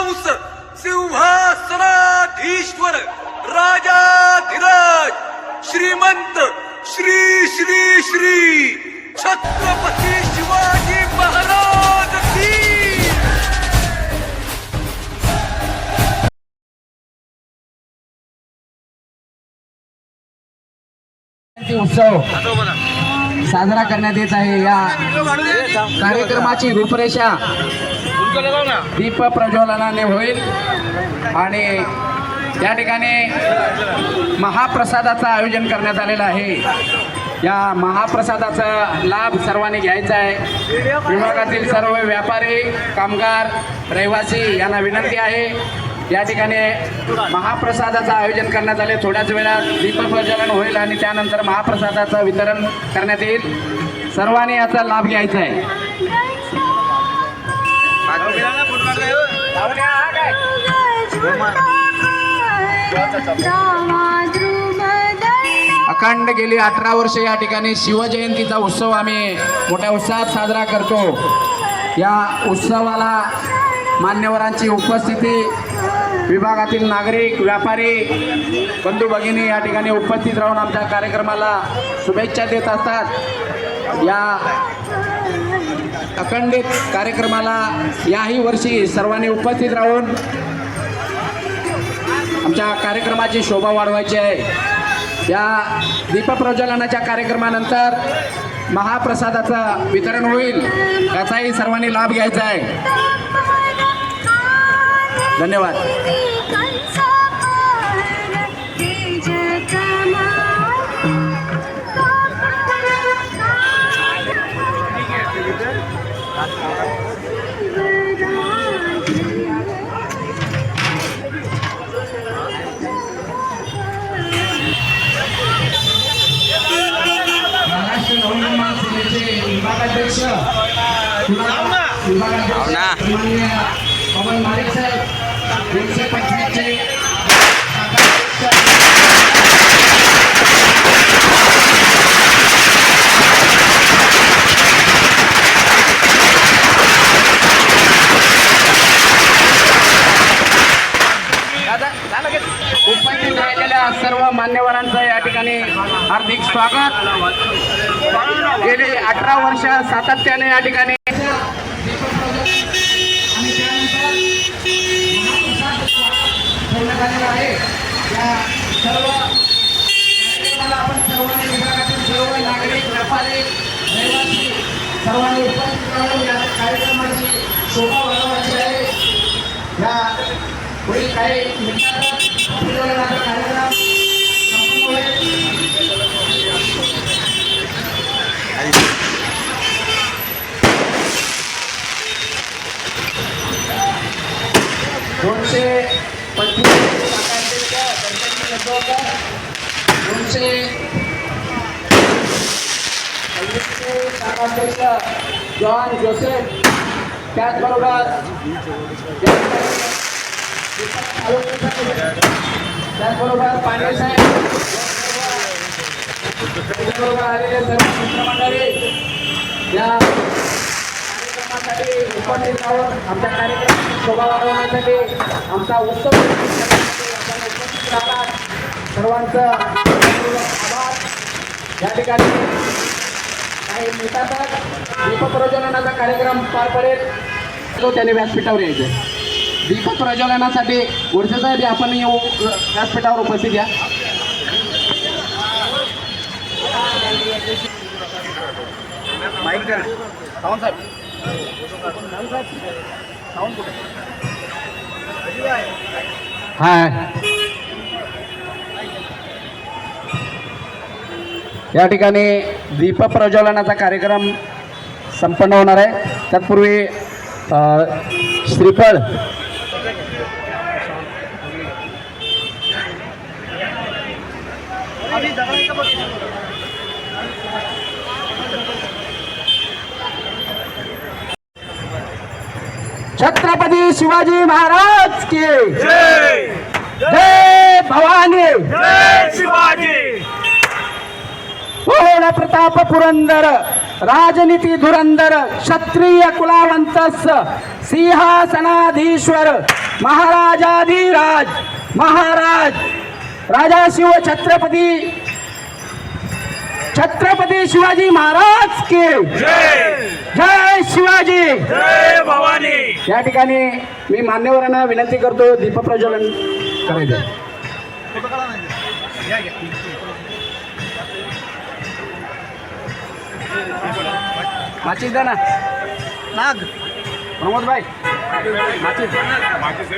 कंस सिंहासनाधीश्वर राजाधिराज श्रीमंत श्री श्री श्री छत्रपती शिवाजी महाराज की उत्सव. साजरा करण्यात येत आहे. या कार्यक्रमाची रूपरेषा दीप प्रज्वलनाने होईल. आणि या ठिकाणी महाप्रसादाचं आयोजन करण्यात आलेलं आहे. या महाप्रसादाचा लाभ सर्वांनी घ्यायचा आहे. विभागातील सर्व व्यापारी कामगार रहिवासी यांना विनंती आहे. या ठिकाणी महाप्रसादाचं आयोजन करण्यात आले. थोड्याच वेळात दीपप्रज्वलन होईल आणि त्यानंतर महाप्रसादाचं वितरण करण्यात येईल. सर्वांनी याचा लाभ घ्यायचा आहे. अखंड गेली अठरा वर्ष या ठिकाणी शिवजयंतीचा उत्सव आम्ही मोठ्या उत्साहात साजरा करतो. या उत्सवाला मान्यवरांची उपस्थिती विभागातील नागरिक व्यापारी बंधू भगिनी या ठिकाणी उपस्थित राहून आमच्या कार्यक्रमाला शुभेच्छा देत असतात. या अखंडित कार्यक्रमाला याही वर्षी सर्वांनी उपस्थित राहून आमच्या कार्यक्रमाची शोभा वाढवायची आहे. या दीपप्रज्वलनाच्या कार्यक्रमानंतर महाप्रसादाचं वितरण होईल याचाही सर्वांनी लाभ घ्यायचा आहे. धन्यवाद महाराष्ट्र नवनिर्माण सेनेचे विभागाध्यक्ष विभागाध्यक्ष माननीय पवन माडिक साहेब पंचवीसचे उपस्थित राहिलेल्या सर्व मान्यवरांचं या ठिकाणी हार्दिक स्वागत गेली अठरा वर्ष सातत्याने या ठिकाणी ठेवण्यात आहे. या सर्व कार्यक्रमाला आपण सर्वांनी विभागातील सर्व नागरिक व्यापारी रहिवासी सर्वांनी उपस्थित राहून या कार्यक्रमाची शोभा वाढवायची आहे. या पुढील काही मिनिटातच कार्यक्रम दोनशे पंचवीस दोनशे शाखाध्यक्ष जॉन जोसेफ त्याचबरोबर त्याचबरोबर पांडे साहेब त्याचबरोबर आलेले सर्व मित्रमंडळी या कार्यक्रमासाठी उपस्थित राहून आमच्या कार्यक्रमाची शोभा वाढवण्यासाठी आमचा उत्सव उपस्थित राहतात सर्वांचं आभार. या ठिकाणी काही मिनिटातच दीपप्रज्वलनाचा कार्यक्रम पार पडेल. तो त्याने व्यासपीठावर यायचे दीपप्रज्वलनासाठी साहेब आपण येऊ. व्यासपीठावर उपस्थित या. माईक द्या. सावंत साहेब. हाय. या ठिकाणी दीप प्रज्वलनाचा कार्यक्रम संपन्न होणार आहे. तत्पूर्वी श्रीफळ. छत्रपती शिवाजी महाराज की. जय. भवानी. पूर्ण प्रताप पुरंदर राजनीती धुरंदर क्षत्रिय कुलावंत सिंहासनाधीश्वर महाराजाधिराज महाराज राजा शिव छत्रपती छत्रपती शिवाजी महाराज के। जय शिवाजी। जय भवानी। या ठिकाणी मी मान्यवरांना विनंती करतो दीपप्रज्वलन करायचं. માચીસદાના નાગ. પ્રમોદભાઈ. માચીસ માચીસ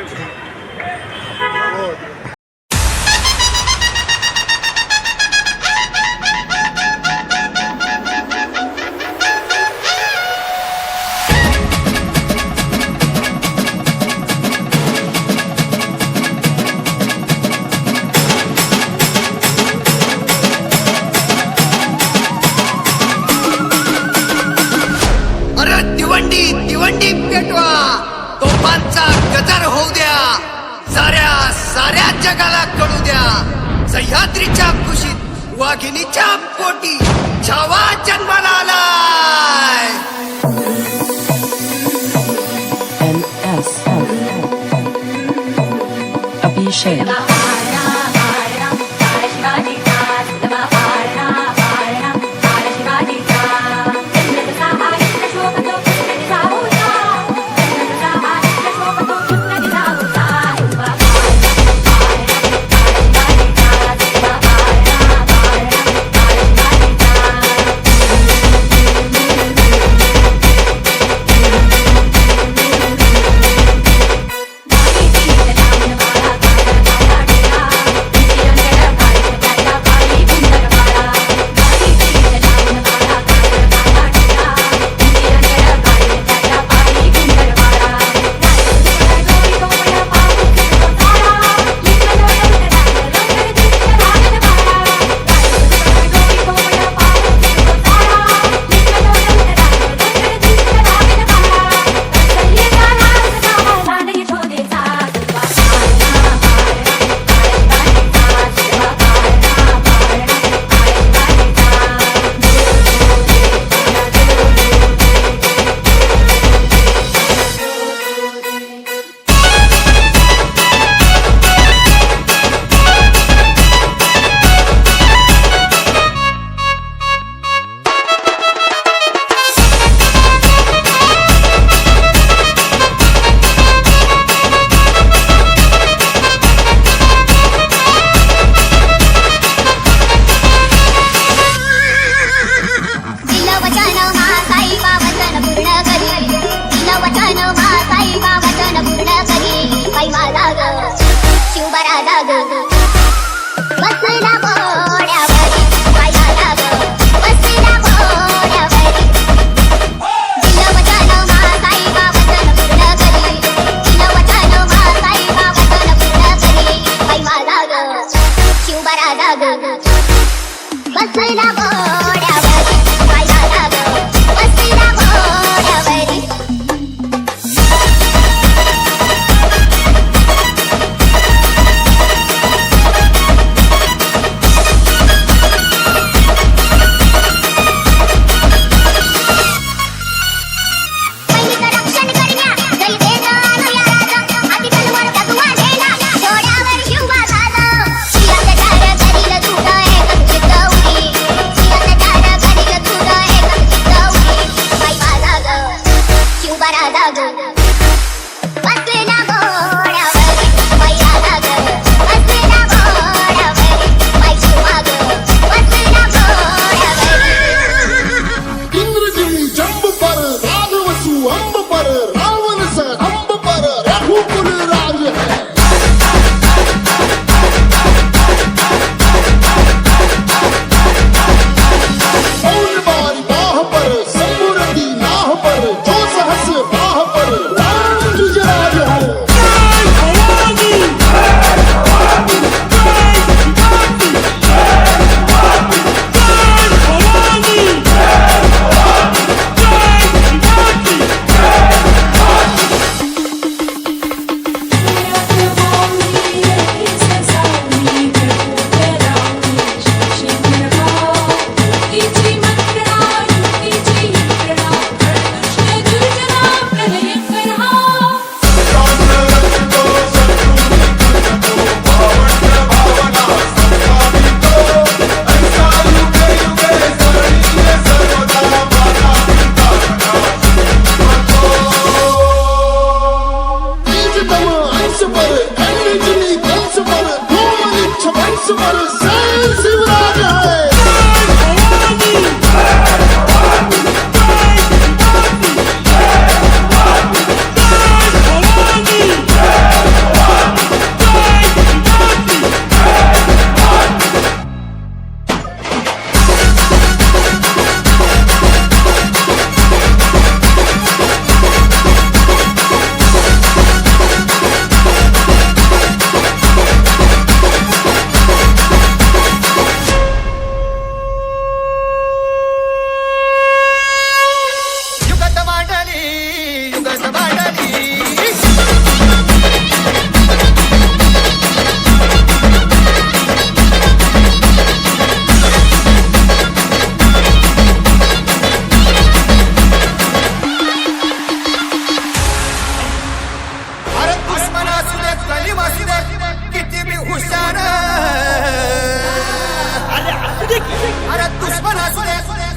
असते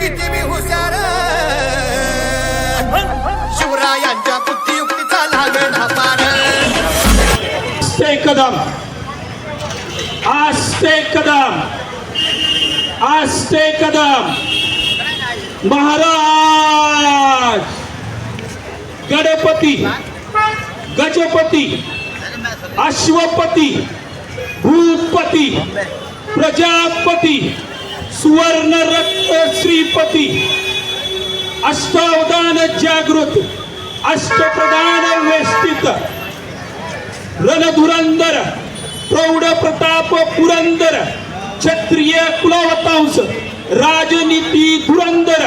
किती मी हुशार. शिवरायांच्या बुद्धियुक्तीचा लागला पार. आस्ते कदम. आस्ते कदम. आस्ते कदम. महाराज. गणपती. गजपती. अश्वपती. भूपती. प्रजापती सुवर्ण रक्त श्रीपती अष्टावधान जागृत अष्टप्रधान वेष्टित रणधुरंदर प्रौढ प्रताप पुरंदर क्षत्रिय कुलवतांस राजनीती धुरंदर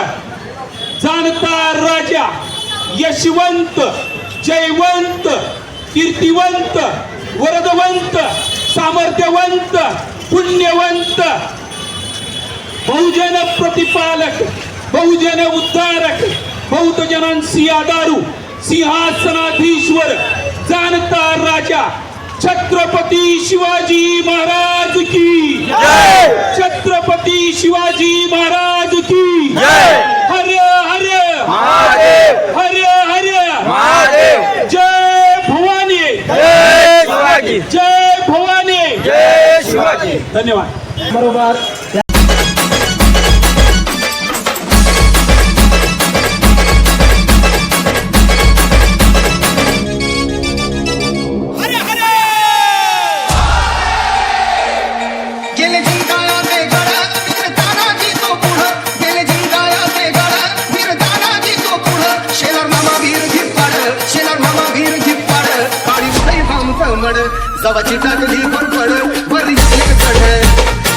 जाणता राजा यशवंत जयवंत कीर्तिवंत वरदवंत सामर्थ्यवंत पुण्यवंत बहुजन प्रतिपालक बहुजन उद्धारक बहुजनांसी आधारू सिंहासनाधीश्वर जाणता राजा छत्रपती शिवाजी महाराज की छत्रपती शिवाजी महाराज की हर हर हर हर जय भवानी! जय भवानी धन्यवाद. बरोबर. चमड जवाची टाकली भरपड वर एक चढ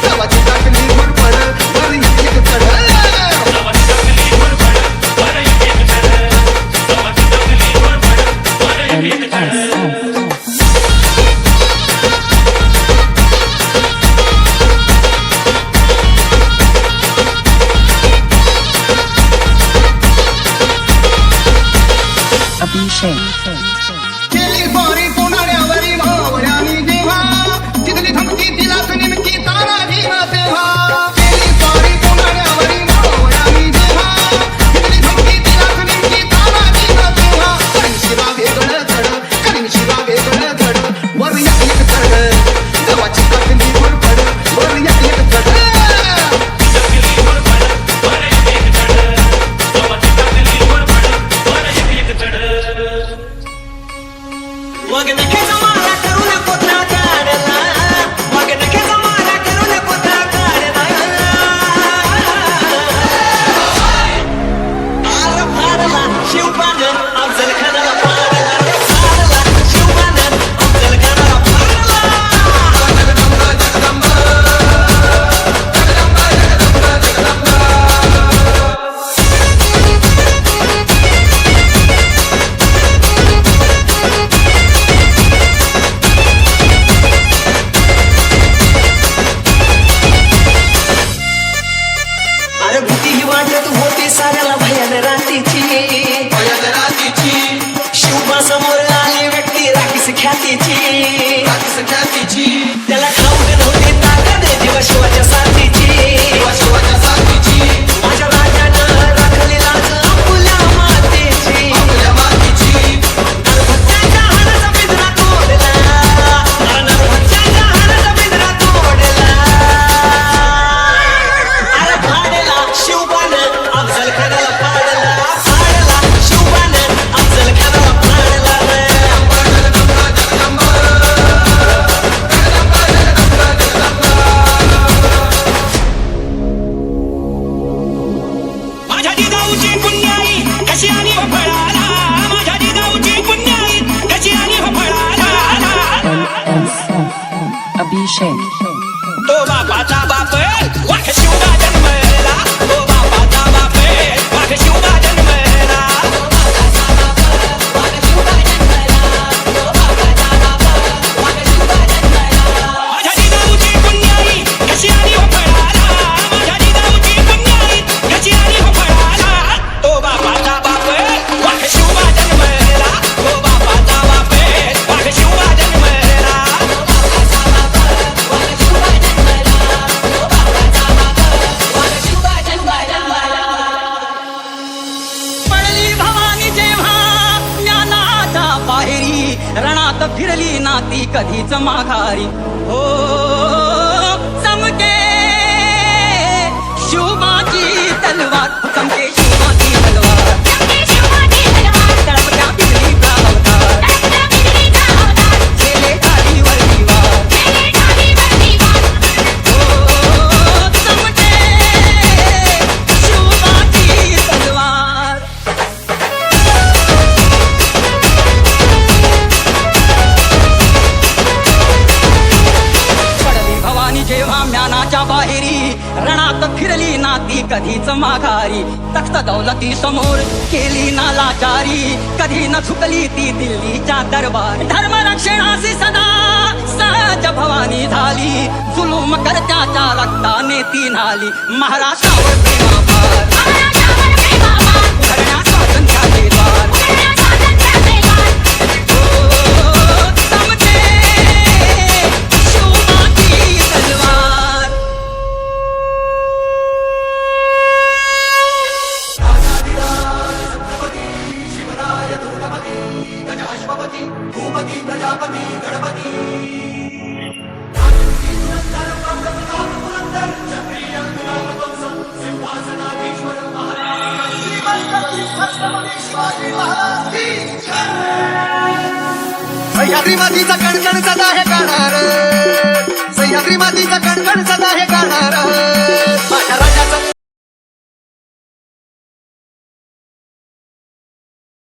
जवाची टाकली भरपड वर एक चढ NSF. Abhishek. रणात फिरली नाती कधीच माघारी. हो चमके शिवबाची तलवार चमके म्यानाच्या बाहेरी रणात फिरली नाती कधीच माघारी. तख्त दौलती समोर केली ना लाचारी कधी न चुकली ती दिल्लीच्या दरबार. धर्म रक्षणासी सदा सहज भवानी झाली. जुलूम करत्याच्या रक्ताने ती नाली. महाराष्ट्रावर